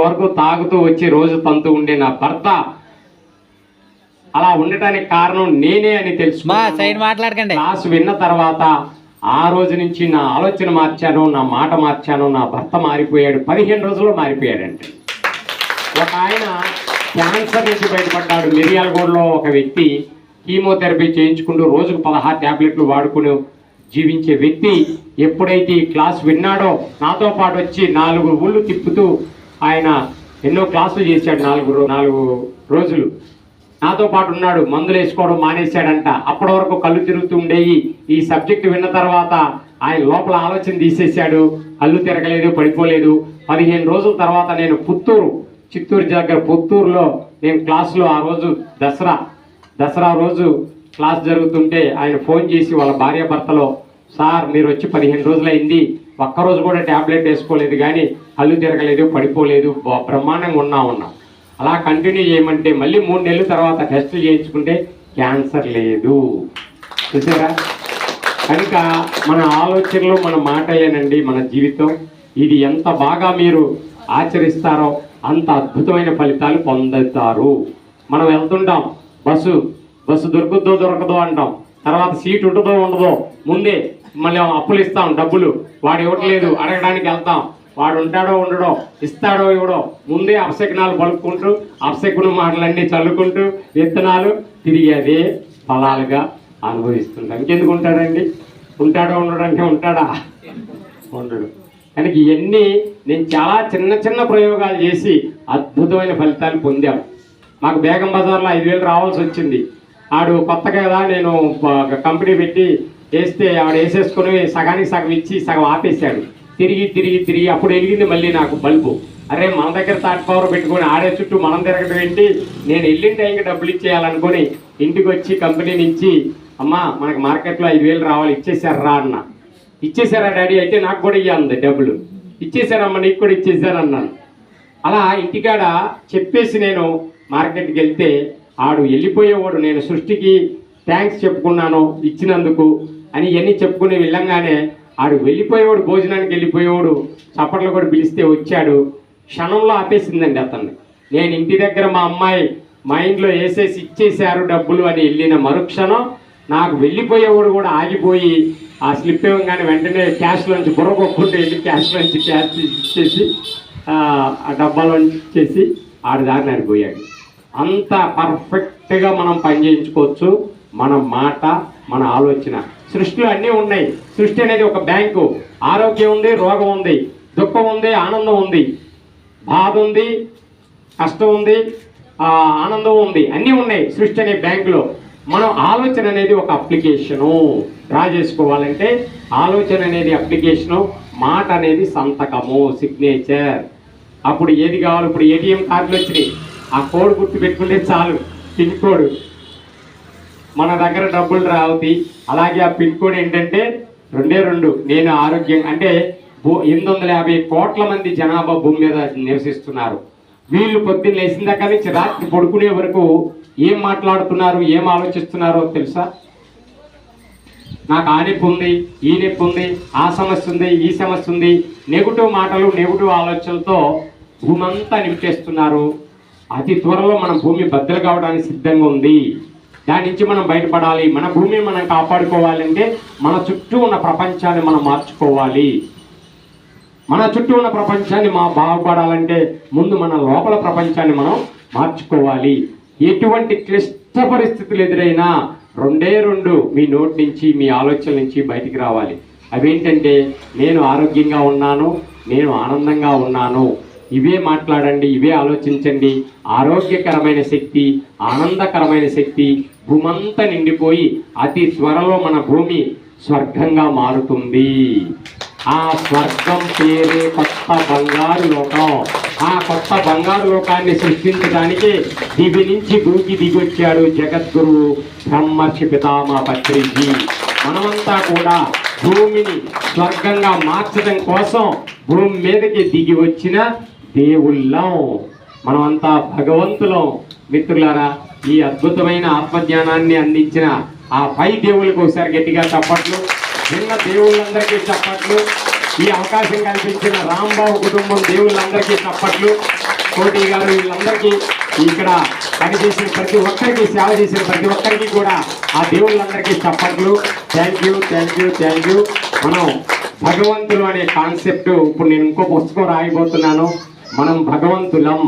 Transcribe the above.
వరకు తాగుతూ వచ్చి రోజు తంతూ ఉండే నా భర్త అలా ఉండటానికి కారణం నేనే అని తెలుసు మాట్లాడకండి. క్లాస్ విన్న తర్వాత ఆ రోజు నుంచి నా ఆలోచన మార్చాను నా మాట మార్చాను నా భర్త మారిపోయాడు. పదిహేను రోజుల్లో మారిపోయాడంటే ఒక ఆయన క్యాన్సర్ నుంచి బయటపడ్డాడు. మిరియాలగూడలో ఒక వ్యక్తి కీమోథెరపీ చేయించుకుంటూ రోజుకు పదహారు ట్యాబ్లెట్లు వాడుకుని జీవించే వ్యక్తి ఎప్పుడైతే ఈ క్లాస్ విన్నాడో నాతో పాటు వచ్చి నాలుగు ఊళ్ళు తిప్పుతూ ఆయన ఎన్నో క్లాసులు చేశాడు నాలుగు నాలుగు రోజులు. నాతో పాటు ఉన్నాడు మందులు వేసుకోవడం మానేశాడంట. అప్పటి వరకు కళ్ళు తిరుగుతూ ఉండేవి ఈ సబ్జెక్ట్ విన్న తర్వాత ఆయన లోపల ఆలోచన తీసేశాడు. కళ్ళు తిరగలేదు పడిపోలేదు. పదిహేను రోజుల తర్వాత నేను పుత్తూరు చిత్తూరు దగ్గర పుత్తూరులో నేను క్లాసులో ఆ రోజు దసరా దసరా రోజు క్లాస్ జరుగుతుంటే ఆయన ఫోన్ చేసి వాళ్ళ భార్య భర్తలో సార్ మీరు వచ్చి పదిహేను రోజులైంది. ఒక్కరోజు కూడా ట్యాబ్లెట్ వేసుకోలేదు కానీ కళ్ళు తిరగలేదు పడిపోలేదు బ్రహ్మాండంగా ఉన్నా ఉన్నాం. అలా కంటిన్యూ చేయమంటే మళ్ళీ మూడు నెలల తర్వాత టెస్టులు చేయించుకుంటే క్యాన్సర్ లేదు. చూసారా? కనుక మన ఆలోచనలు మన మాటలేనండి మన జీవితం. ఇది ఎంత బాగా మీరు ఆచరిస్తారో అంత అద్భుతమైన ఫలితాలు పొందుతారు. మనం వెళ్తుంటాం. బస్సు బస్సు దొరుకుద్దో దొరకదో అంటాం. తర్వాత సీట్ ఉంటుందో ఉండదో ముందే మళ్ళీ అప్పులు ఇస్తాం డబ్బులు. వాడు ఇవ్వట్లేదు అడగడానికి వెళ్తాం. వాడు ఉంటాడో ఉండడో ఇస్తాడో ఇవ్వడో ముందే అపశకునాలు పలుకుంటూ అపశకున మాటలన్నీ చల్లుకుంటూ విత్తనాలు తిరిగి అదే ఫలాలుగా అనుభవిస్తుంటాం ఇంకెందుకు ఉంటాడండి? ఉంటాడో ఉండడంటే ఉంటాడా? ఉండడు. కనుక ఇవన్నీ నేను చాలా చిన్న చిన్న ప్రయోగాలు చేసి అద్భుతమైన ఫలితాలు పొందాం. మాకు బేగం బజార్లో ఐదు వేలు రావాల్సి వచ్చింది. ఆడు కొత్తగా కదా నేను కంపెనీ పెట్టి వేస్తే ఆవిడ వేసేసుకుని సగానికి సగం ఇచ్చి సగం ఆపేశాడు. తిరిగి తిరిగి తిరిగి అప్పుడు వెలిగింది మళ్ళీ నాకు బల్బు. అరే మన దగ్గర థర్డ్ పవర్ పెట్టుకొని ఆడే చుట్టూ మనం తిరగడం ఏంటి? నేను వెళ్ళిన టైంకి డబ్బులు ఇచ్చేయాలనుకుని ఇంటికి వచ్చి కంపెనీ నుంచి అమ్మా మనకి మార్కెట్లో ఐదు వేలు రావాలి ఇచ్చేసారా అన్న. ఇచ్చేసారా డాడీ? అయితే నాకు కూడా ఇవ్వంది డబ్బులు. ఇచ్చేసారమ్మ నీకు కూడా ఇచ్చేసారన్నాను అలా ఇంటికాడ చెప్పేసి నేను మార్కెట్కి వెళ్తే ఆడు వెళ్ళిపోయేవాడు. నేను సృష్టికి థ్యాంక్స్ చెప్పుకున్నాను ఇచ్చినందుకు. అని ఇవన్నీ చెప్పుకుని వెళ్ళంగానే ఆడు వెళ్ళిపోయేవాడు భోజనానికి వెళ్ళిపోయేవాడు చప్పట్లు కూడా పిలిస్తే వచ్చాడు. క్షణంలో ఆపేసిందండి అతన్ని. నేను ఇంటి దగ్గర మా అమ్మాయి మా ఇంట్లో వేసేసి ఇచ్చేశారు డబ్బులు అని వెళ్ళిన మరుక్షణం నాకు వెళ్ళిపోయేవాడు కూడా ఆగిపోయి ఆ స్లిప్ ఇవ్వగానే వెంటనే క్యాష్లోంచి బుర్రకొక్కుంటూ వెళ్ళి క్యాష్లోంచి క్యాష్ ఇచ్చేసి ఆ డబ్బాలోంచి డబ్బాలో ఇచ్చేసి ఆడి దారిని ఆడిపోయాడు అంత పర్ఫెక్ట్గా మనం పని చేయించుకోవచ్చు. మన మాట మన ఆలోచన. సృష్టిలో అన్నీ ఉన్నాయి. సృష్టి అనేది ఒక బ్యాంకు. ఆరోగ్యం ఉంది రోగం ఉంది దుఃఖం ఉంది ఆనందం ఉంది. బాధ ఉంది కష్టం ఉంది ఆనందం ఉంది. అన్నీ ఉన్నాయి సృష్టి అనే బ్యాంకులో. మనం ఆలోచన అనేది ఒక అప్లికేషను. డ్రా చేసుకోవాలంటే ఆలోచన అనేది అప్లికేషను మాట అనేది సంతకము సిగ్నేచర్ అప్పుడు ఏది కావాలి? ఇప్పుడు ఏటీఎం కార్డులు వచ్చినాయి. ఆ కోడ్ గుర్తు పెట్టుకుంటే చాలు. Pin code. మన దగ్గర డబ్బులు రావుతాయి అలాగే ఆ పిన్ కోడ్ ఏంటంటే రెండే రెండు. నేను ఆరోగ్యం అంటే భూ ఎనిమిది వందల యాభై కోట్ల మంది జనాభా భూమి మీద నివసిస్తున్నారు. వీళ్ళు పొద్దున్న లేచిన దగ్గర నుంచి రాత్రి పడుకునే వరకు ఏం మాట్లాడుతున్నారు ఏం ఆలోచిస్తున్నారో తెలుసా? నాకు ఆ నొప్పి ఉంది ఈ నొప్పి ఉంది ఆ సమస్య ఉంది ఈ సమస్య ఉంది. నెగిటివ్ మాటలు నెగిటివ్ ఆలోచనలతో భూమంతా నింపేస్తున్నారు. అతి త్వరలో మన భూమి బద్దలు కావడానికి సిద్ధంగా ఉంది. దాని నుంచి మనం బయటపడాలి. మన భూమిని మనం కాపాడుకోవాలంటే మన చుట్టూ ఉన్న ప్రపంచాన్ని మనం మార్చుకోవాలి. మన చుట్టూ ఉన్న ప్రపంచాన్ని మా బాగుపడాలంటే ముందు మన లోపల ప్రపంచాన్ని మనం మార్చుకోవాలి. ఎటువంటి క్లిష్ట పరిస్థితులు ఎదురైనా రెండే రెండు మీ నోటి నుంచి మీ ఆలోచన నుంచి బయటికి రావాలి. అవేంటంటే నేను ఆరోగ్యంగా ఉన్నాను నేను ఆనందంగా ఉన్నాను. ఇవే మాట్లాడండి ఇవే ఆలోచించండి. ఆరోగ్యకరమైన శక్తి ఆనందకరమైన శక్తి భూమంతా నిండిపోయి అతి త్వరలో మన భూమి స్వర్గంగా మారుతుంది. ఆ స్వర్గం పేరే కొత్త బంగారు లోకం. ఆ కొత్త బంగారు లోకాన్ని సృష్టించడానికి దివి నుంచి భూకి దిగొచ్చాడు జగద్గురు బ్రహ్మర్షి పితామా పత్రిజీ మనమంతా కూడా భూమిని స్వర్గంగా మార్చడం కోసం భూమి మీదకి దిగి వచ్చిన దేవుళ్ళం. మనమంతా భగవంతులం. మిత్రులారా ఈ అద్భుతమైన ఆత్మజ్ఞానాన్ని అందించిన ఆ పై దేవుళ్ళకి ఒకసారి గట్టిగా చప్పట్లు నిన్న దేవుళ్ళందరికీ చప్పట్లు ఈ అవకాశం కల్పించిన రాంబాబు కుటుంబం దేవుళ్ళందరికీ చప్పట్లు కోటి గారు వీళ్ళందరికీ ఇక్కడ పనిచేసిన ప్రతి ఒక్కరికి సేవ చేసిన ప్రతి ఒక్కరికి కూడా ఆ దేవుళ్ళందరికీ చప్పట్లు. Thank you thank you thank you మనం భగవంతులు అనే కాన్సెప్ట్ ఇప్పుడు నేను ఇంకో పుస్తకం రాయబోతున్నాను. మనం భగవంతులం.